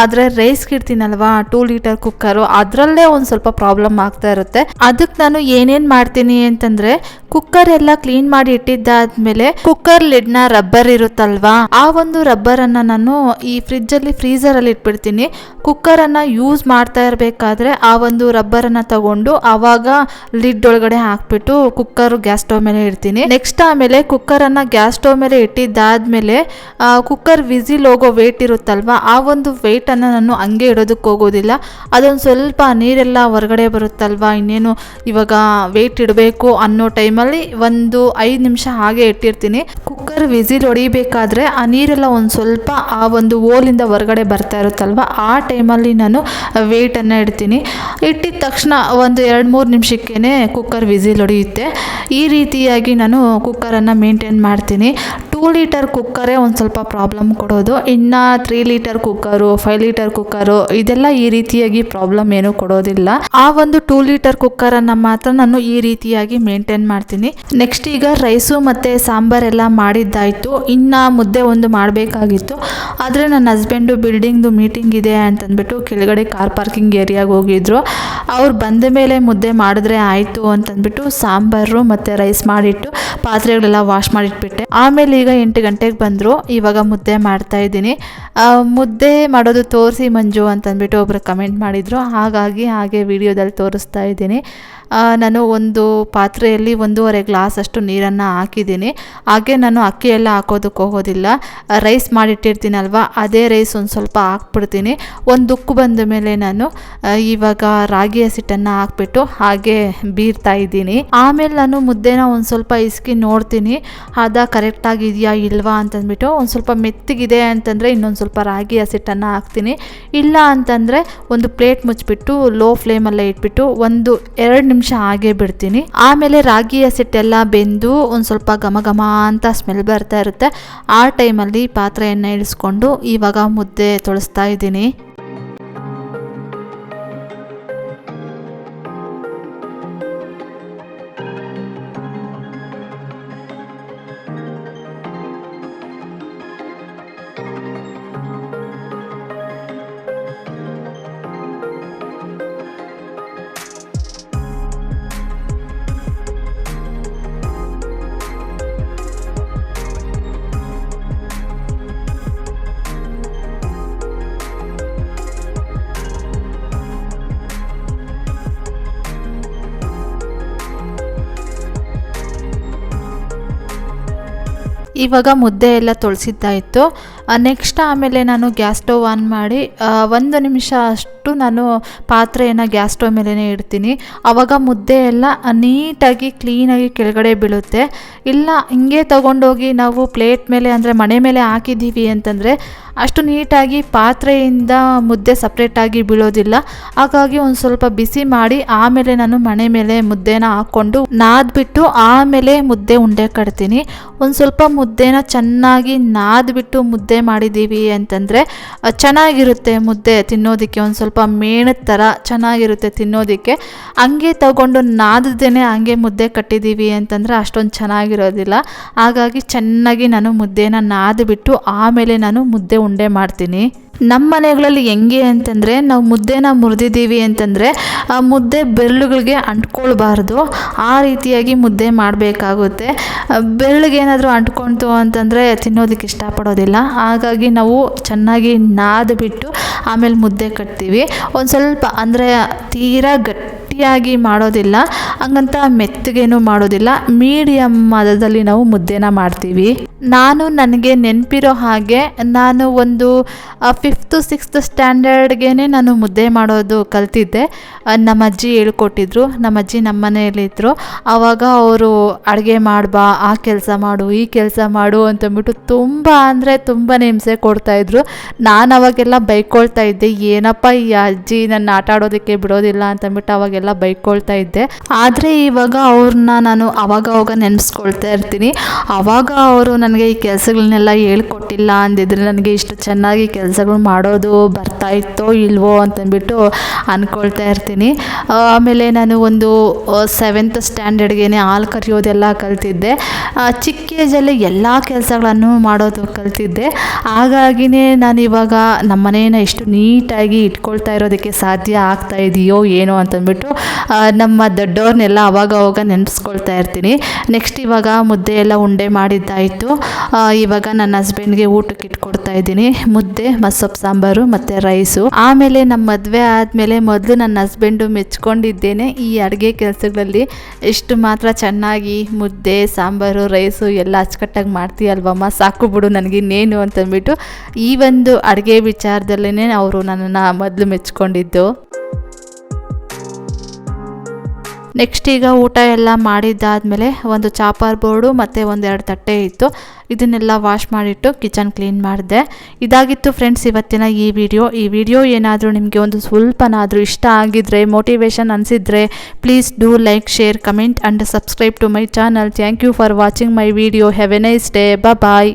ಆದರೆ ರೈಸ್ಗೆ ಇಡ್ತೀನಲ್ವಾ ಟೂ ಲೀಟರ್ ಕುಕ್ಕರು, ಅದರಲ್ಲೇ ಒಂದು ಸ್ವಲ್ಪ ಪ್ರಾಬ್ಲಮ್ ಆಗ್ತಾ ಇರುತ್ತೆ. ಅದಕ್ಕೆ ನಾನು ಏನೇನು ಮಾಡ್ತೀನಿ ಅಂತಂದ್ರೆ ಕುಕ್ಕರ್ ಎಲ್ಲ ಕ್ಲೀನ್ ಮಾಡಿ ಇಟ್ಟಿದ್ದಾದ್ಮೇಲೆ ಕುಕ್ಕರ್ ಲಿಡ್ನ ರಬ್ಬರ್ ಇರುತ್ತಲ್ವಾ, ಆ ಒಂದು ರಬ್ಬರನ್ನು ನಾನು ಈ ಫ್ರಿಜ್ ಅಲ್ಲಿ ಫ್ರೀಸರ್ ಅಲ್ಲಿ ಇಟ್ಬಿಡ್ತೀನಿ. ಕುಕ್ಕರನ್ನು ಯೂಸ್ ಮಾಡ್ತಾ ಇರಬೇಕಾದ್ರೆ ಆ ಒಂದು ರಬ್ಬರನ್ನು ತಗೊಂಡು ಆವಾಗ ಲಿಡ್ ಒಳಗಡೆ ಹಾಕ್ಬಿಟ್ಟು ಕುಕ್ಕರ್ ಗ್ಯಾಸ್ ಸ್ಟವ್ ಮೇಲೆ ಇಡ್ತೀನಿ. ನೆಕ್ಸ್ಟ್ ಆಮೇಲೆ ಕುಕ್ಕರನ್ನು ಗ್ಯಾಸ್ ಸ್ಟವ್ ಮೇಲೆ ಇಟ್ಟಿದ್ದಾದ್ಮೇಲೆ ಕುಕ್ಕರ್ ವಿಸಿಲ್ ಹೋಗೋ ವೇಟ್ ಇರುತ್ತಲ್ವಾ, ಆ ಒಂದು ವೆಯ್ಟನ್ನು ನಾನು ಹಂಗೆ ಇಡೋದಕ್ಕೆ ಹೋಗೋದಿಲ್ಲ. ಅದೊಂದು ಸ್ವಲ್ಪ ನೀರೆಲ್ಲ ಹೊರಗಡೆ ಬರುತ್ತಲ್ವಾ? ಇನ್ನೇನು ಇವಾಗ ವೆಯ್ಟ್ ಇಡಬೇಕು ಅನ್ನೋ ಟೈಮಲ್ಲಿ ಒಂದು ಐದು ನಿಮಿಷ ಹಾಗೆ ಇಟ್ಟಿರ್ತೀನಿ. ಕುಕ್ಕರ್ ವಿಸಿಲ್ ಹೊಡಿಬೇಕಾದ್ರೆ ಆ ನೀರೆಲ್ಲ ಒಂದು ಸ್ವಲ್ಪ ಆ ಒಂದು ಓಲಿಂದ ಹೊರಗಡೆ ಬರ್ತಾ ಇರುತ್ತಲ್ವ? ಆ ಟೈಮಲ್ಲಿ ನಾನು ವೆಯ್ಟನ್ನು ಇಡ್ತೀನಿ. ಇಟ್ಟಿದ ತಕ್ಷಣ ಒಂದು ಎರಡು ಮೂರು ನಿಮಿಷಕ್ಕೇ ಕುಕ್ಕರ್ ವಿಸಿಲ್ ಹೊಡೆಯುತ್ತೆ. ಈ ರೀತಿಯಾಗಿ ನಾನು ಕುಕ್ಕರನ್ನು ಮೇಂಟೈನ್ ಮಾಡ್ತೀನಿ. ಟೂ ಲೀಟರ್ ಕುಕ್ಕರೇ ಒಂದು ಸ್ವಲ್ಪ ಪ್ರಾಬ್ಲಮ್ ಕೊಡೋದು. ಇನ್ನು three litre cooker five litre cooker ಇದೆಲ್ಲ ಈ ರೀತಿಯಾಗಿ ಪ್ರಾಬ್ಲಮ್ ಏನೂ ಕೊಡೋದಿಲ್ಲ. ಆ ಒಂದು ಟೂ ಲೀಟರ್ ಕುಕ್ಕರನ್ನು ಮಾತ್ರ ನಾನು ಈ ರೀತಿಯಾಗಿ ಮೇಂಟೈನ್ ಮಾಡ್ತೀನಿ. ನೆಕ್ಸ್ಟ್ ಈಗ ರೈಸು ಮತ್ತು ಸಾಂಬಾರೆಲ್ಲ ಮಾಡಿದ್ದಾಯಿತು. ಇನ್ನು ಮುದ್ದೆ ಒಂದು ಮಾಡಬೇಕಾಗಿತ್ತು. ಆದರೆ ನನ್ನ ಹಸ್ಬೆಂಡು ಬಿಲ್ಡಿಂಗ್ದು ಮೀಟಿಂಗ್ ಇದೆ ಅಂತಂದ್ಬಿಟ್ಟು ಕೆಳಗಡೆ ಕಾರ್ ಪಾರ್ಕಿಂಗ್ ಏರಿಯಾಗೆ ಹೋಗಿದ್ರು. ಅವ್ರು ಬಂದ ಮೇಲೆ ಮುದ್ದೆ ಮಾಡಿದ್ರೆ ಆಯಿತು ಅಂತಂದ್ಬಿಟ್ಟು ಸಾಂಬಾರು ಮತ್ತು ರೈಸ್ ಮಾಡಿಟ್ಟು, ಪಾತ್ರೆಗಳೆಲ್ಲ ವಾಶ್ ಮಾಡಿಟ್ಬಿಟ್ಟೆ. ಆಮೇಲೆ ಈಗ ಎಂಟು ಗಂಟೆಗೆ ಬಂದರು, ಇವಾಗ ಮುದ್ದೆ ಮಾಡ್ತಾ ಇದ್ದೀನಿ. ಮುದ್ದೆ ಮಾಡೋದು ತೋರಿಸಿ ಮಂಜು ಅಂತಂದ್ಬಿಟ್ಟು ಒಬ್ಬರು ಕಮೆಂಟ್ ಮಾಡಿದರು. ಹಾಗಾಗಿ ಹಾಗೆ ವಿಡಿಯೋದಲ್ಲಿ ತೋರಿಸ್ತಾ ಇದ್ದೀನಿ. ನಾನು ಒಂದು ಪಾತ್ರೆಯಲ್ಲಿ ಒಂದೂವರೆ ಗ್ಲಾಸ್ ಅಷ್ಟು ನೀರನ್ನು ಹಾಕಿದ್ದೀನಿ. ಹಾಗೆ ನಾನು ಅಕ್ಕಿ ಎಲ್ಲ ಹಾಕೋದಕ್ಕೆ ಹೋಗೋದಿಲ್ಲ. ರೈಸ್ ಮಾಡಿಟ್ಟಿರ್ತೀನಲ್ವ? ಅದೇ ರೈಸ್ ಒಂದು ಸ್ವಲ್ಪ ಹಾಕ್ಬಿಡ್ತೀನಿ. ಒಂದು ದುಕ್ಕು ಬಂದ ಮೇಲೆ ನಾನು ಇವಾಗ ರಾಗಿ ಹಸಿಟ್ಟನ್ನು ಹಾಕ್ಬಿಟ್ಟು ಹಾಗೆ ಬೀರ್ತಾ ಇದ್ದೀನಿ. ಆಮೇಲೆ ನಾನು ಮುದ್ದೆನ ಒಂದು ಸ್ವಲ್ಪ ಇಸ್ಕಿ ನೋಡ್ತೀನಿ. ಅದ ಕರೆಕ್ಟಾಗಿ ಇದೆಯಾ ಇಲ್ವಾ ಅಂತಂದ್ಬಿಟ್ಟು ಒಂದು ಸ್ವಲ್ಪ ಮೆತ್ತಗಿದೆ ಅಂತಂದರೆ ಇನ್ನೊಂದು ಸ್ವಲ್ಪ ರಾಗಿ ಹಸಿಟ್ಟನ್ನು ಹಾಕ್ತೀನಿ. ಇಲ್ಲ ಅಂತಂದರೆ ಒಂದು ಪ್ಲೇಟ್ ಮುಚ್ಚಿಬಿಟ್ಟು, ಲೋ ಫ್ಲೇಮಲ್ಲೇ ಇಟ್ಬಿಟ್ಟು ಒಂದು ಎರಡು ಹಾಗೆ ಬಿಡ್ತೀನಿ. ಆಮೇಲೆ ರಾಗಿ ಹಸಿಟ್ಟೆಲ್ಲ ಬೆಂದು ಒಂದು ಸ್ವಲ್ಪ ಘಮ ಘಮ ಅಂತ ಸ್ಮೆಲ್ ಬರ್ತಾ ಇರುತ್ತೆ. ಆ ಟೈಮಲ್ಲಿ ಪಾತ್ರೆಯನ್ನು ಇಳಿಸ್ಕೊಂಡು ಇವಾಗ ಮುದ್ದೆ ತೊಳಸ್ತಾ ಇದ್ದೀನಿ. ಇವಾಗ ಮುದ್ದೆ ಎಲ್ಲ ತೊಳಸಿದ್ದಾಯಿತು ನೆಕ್ಸ್ಟ್ ಆಮೇಲೆ ನಾನು ಗ್ಯಾಸ್ ಸ್ಟೋವ್ ಆನ್ ಮಾಡಿ ಒಂದು ನಿಮಿಷ ಅಷ್ಟು ನಾನು ಪಾತ್ರೆಯನ್ನು ಗ್ಯಾಸ್ ಸ್ಟೋವ್ ಮೇಲೇ ಇಡ್ತೀನಿ. ಆವಾಗ ಮುದ್ದೆ ಎಲ್ಲ ನೀಟಾಗಿ ಕ್ಲೀನಾಗಿ ಕೆಳಗಡೆ ಬೀಳುತ್ತೆ. ಇಲ್ಲ, ಹಿಂಗೆ ತಗೊಂಡೋಗಿ ನಾವು ಪ್ಲೇಟ್ ಮೇಲೆ ಅಂದರೆ ಮನೆ ಮೇಲೆ ಹಾಕಿದ್ದೀವಿ ಅಂತಂದರೆ ಅಷ್ಟು ನೀಟಾಗಿ ಪಾತ್ರೆಯಿಂದ ಮುದ್ದೆ ಸಪ್ರೇಟಾಗಿ ಬೀಳೋದಿಲ್ಲ. ಹಾಗಾಗಿ ಒಂದು ಸ್ವಲ್ಪ ಬಿಸಿ ಮಾಡಿ ಆಮೇಲೆ ನಾನು ಮನೆ ಮೇಲೆ ಮುದ್ದೆನ ಹಾಕ್ಕೊಂಡು ನಾದ್ಬಿಟ್ಟು ಆಮೇಲೆ ಮುದ್ದೆ ಉಂಡೆ ಕಟ್ತೀನಿ. ಒಂದು ಸ್ವಲ್ಪ ಮುದ್ದೆನ ಚೆನ್ನಾಗಿ ನಾದ್ಬಿಟ್ಟು ಮುದ್ದೆ ಮಾಡಿದ್ದೀವಿ ಅಂತಂದರೆ ಚೆನ್ನಾಗಿರುತ್ತೆ ಮುದ್ದೆ ತಿನ್ನೋದಕ್ಕೆ, ಒಂದು ಸ್ವಲ್ಪ ಮೇಣದ ಥರ ಚೆನ್ನಾಗಿರುತ್ತೆ ತಿನ್ನೋದಕ್ಕೆ. ಹಂಗೆ ತಗೊಂಡು ನಾದದೇನೆ ಹಂಗೆ ಮುದ್ದೆ ಕಟ್ಟಿದ್ದೀವಿ ಅಂತಂದರೆ ಅಷ್ಟೊಂದು ಚೆನ್ನಾಗಿರೋದಿಲ್ಲ. ಹಾಗಾಗಿ ಚೆನ್ನಾಗಿ ನಾನು ಮುದ್ದೆನ ನಾದಿಬಿಟ್ಟು ಆಮೇಲೆ ನಾನು ಮುದ್ದೆ ಉಂಡೆ ಮಾಡ್ತೀನಿ. ನಮ್ಮ ಮನೆಗಳಲ್ಲಿ ಹೆಂಗೆ ಅಂತಂದರೆ ನಾವು ಮುದ್ದೆನ ಮುರಿದಿದ್ದೀವಿ ಅಂತಂದರೆ ಆ ಮುದ್ದೆ ಬೆರಳುಗಳಿಗೆ ಅಂಟ್ಕೊಳ್ಬಾರ್ದು. ಆ ರೀತಿಯಾಗಿ ಮುದ್ದೆ ಮಾಡಬೇಕಾಗುತ್ತೆ. ಬೆರಳಿಗೇನಾದರೂ ಅಂಟ್ಕೊಳ್ತು ಅಂತಂದರೆ ತಿನ್ನೋದಕ್ಕೆ ಇಷ್ಟಪಡೋದಿಲ್ಲ. ಹಾಗಾಗಿ ನಾವು ಚೆನ್ನಾಗಿ ನಾದ್ಬಿಟ್ಟು ಆಮೇಲೆ ಮುದ್ದೆ ಕಟ್ತೀವಿ. ಒಂದು ಸ್ವಲ್ಪ ಅಂದರೆ ತೀರಾ ಗಟ್ಟಿ ಗಟ್ಟಿಯಾಗಿ ಮಾಡೋದಿಲ್ಲ, ಹಂಗಂತ ಮೆತ್ತಗೇನು ಮಾಡೋದಿಲ್ಲ. ಮೀಡಿಯಮ್ ಮದದಲ್ಲಿ ನಾವು ಮುದ್ದೆನ ಮಾಡ್ತೀವಿ. ನಾನು ನನಗೆ ನೆನಪಿರೋ ಹಾಗೆ ನಾನು ಒಂದು ಫಿಫ್ತು ಸಿಕ್ಸ್ತ್ ಸ್ಟ್ಯಾಂಡರ್ಡ್ಗೆ ನಾನು ಮುದ್ದೆ ಮಾಡೋದು ಕಲ್ತಿದ್ದೆ. ನಮ್ಮ ಅಜ್ಜಿ ಹೇಳ್ಕೊಟ್ಟಿದ್ರು, ನಮ್ಮ ಅಜ್ಜಿ ನಮ್ಮ ಮನೆಯಲ್ಲಿದ್ದರು ಆವಾಗ ಅವರು, ಅಡುಗೆ ಮಾಡ್ಬಾ ಆ ಕೆಲಸ ಮಾಡು, ಈ ಕೆಲಸ ಮಾಡು ಅಂತಂದ್ಬಿಟ್ಟು ತುಂಬ ಅಂದರೆ ತುಂಬಾ ಹಿಂಸೆ ಕೊಡ್ತಾಯಿದ್ರು ನಾನು ಅವಾಗೆಲ್ಲ ಬೈಕೊಳ್ತಾ ಇದ್ದೆ, ಏನಪ್ಪ ಈ ಅಜ್ಜಿ ನನ್ನ ಆಟ ಆಡೋದಕ್ಕೆ ಬಿಡೋದಿಲ್ಲ ಅಂತಂದ್ಬಿಟ್ಟು ಅವಾಗೆಲ್ಲ ಬೈಕೊಳ್ತಾ ಇದ್ದೆ. ಆದರೆ ಇವಾಗ ಅವ್ರನ್ನ ನಾನು ಅವಾಗ ಅವಾಗ ನೆನೆಸ್ಕೊಳ್ತಾ ಇರ್ತೀನಿ. ಆವಾಗ ಅವರು ನನಗೆ ಈ ಕೆಲಸಗಳನ್ನೆಲ್ಲ ಹೇಳ್ಕೊಟ್ಟಿಲ್ಲ ಅಂದಿದ್ರೆ ನನಗೆ ಇಷ್ಟು ಚೆನ್ನಾಗಿ ಕೆಲಸಗಳು ಮಾಡೋದು ಬರ್ತಾ ಇತ್ತೋ ಇಲ್ವೋ ಅಂತಂದ್ಬಿಟ್ಟು ಅಂದ್ಕೊಳ್ತಾ ಇರ್ತೀನಿ. ಆ, ಆಮೇಲೆ ನಾನು ಒಂದು ಸೆವೆಂತ್ ಸ್ಟ್ಯಾಂಡರ್ಡ್ಗೆ ಹಾಲು ಕರೆಯೋದೆಲ್ಲ ಕಲ್ತಿದ್ದೆ. ಚಿಕ್ಕ ಏಜಲ್ಲಿ ಎಲ್ಲ ಕೆಲಸಗಳನ್ನು ಮಾಡೋದು ಕಲ್ತಿದ್ದೆ. ಹಾಗಾಗಿನೇ ನಾನು ಇವಾಗ ನಮ್ಮ ಮನೇನ ಎಷ್ಟು ನೀಟಾಗಿ ಇಟ್ಕೊಳ್ತಾ ಇರೋದಕ್ಕೆ ಸಾಧ್ಯ ಆಗ್ತಾ ಇದೆಯೋ ಏನೋ ಅಂತಂದ್ಬಿಟ್ಟು ನಮ್ಮ ದೊಡ್ಡವ್ರನ್ನೆಲ್ಲ ಅವಾಗ ಅವಾಗ ನೆನೆಸ್ಕೊಳ್ತಾ ಇರ್ತೀನಿ. ನೆಕ್ಸ್ಟ್ ಇವಾಗ ಮುದ್ದೆ ಎಲ್ಲ ಉಂಡೆ ಮಾಡಿದ್ದಾಯಿತು. ಇವಾಗ ನನ್ನ ಹಸ್ಬೆಂಡ್ಗೆ ಊಟಕ್ಕೆ ಇಟ್ಕೊಡ್ತಾ ಇದ್ದೀನಿ. ಮುದ್ದೆ ಮಸೊಪ್ಪು ಸಾಂಬಾರು ಮತ್ತು ರೈಸು ಆಮೇಲೆ ನಮ್ಮ ಮದುವೆ ಆದಮೇಲೆ ಮೊದಲು ನನ್ನ ಹಸ್ಬೆಂಡು ಮೆಚ್ಕೊಂಡಿದ್ದೇನೆ. ಈ ಅಡುಗೆ ಕೆಲಸಗಳಲ್ಲಿ ಎಷ್ಟು ಮಾತ್ರ ಚೆನ್ನಾಗಿ ಮುದ್ದೆ, ಸಾಂಬಾರು, ರೈಸು ಎಲ್ಲ ಅಚ್ಚುಕಟ್ಟಾಗಿ ಮಾಡ್ತೀಯಲ್ವಮ್ಮ ಸಾಕು ಬಿಡು ನನಗೆ ಇನ್ನೇನು ಅಂತಂದ್ಬಿಟ್ಟು ಈ ಒಂದು ಅಡುಗೆ ವಿಚಾರದಲ್ಲೇ ಅವರು ನನ್ನನ್ನು ಮೊದಲು ಮೆಚ್ಕೊಂಡಿದ್ದು. ನೆಕ್ಸ್ಟ್ ಈಗ ಊಟ ಎಲ್ಲ ಮಾಡಿದ್ದಾದಮೇಲೆ ಒಂದು ಚಾಪರ್ ಬೋರ್ಡು ಮತ್ತು ಒಂದೆರಡು ತಟ್ಟೆ ಇತ್ತು. ಇದನ್ನೆಲ್ಲ ವಾಶ್ ಮಾಡಿಟ್ಟು ಕಿಚನ್ ಕ್ಲೀನ್ ಮಾಡಿದೆ. ಇದಾಗಿತ್ತು ಫ್ರೆಂಡ್ಸ್ ಇವತ್ತಿನ ಈ ವಿಡಿಯೋ ಈ ವಿಡಿಯೋ ಏನಾದರೂ ನಿಮಗೆ ಒಂದು ಸ್ವಲ್ಪನಾದರೂ ಇಷ್ಟ ಆಗಿದ್ರೆ motivation ಅನಿಸಿದರೆ please do like share comment and subscribe to my channel thank you for watching my video have a nice day bye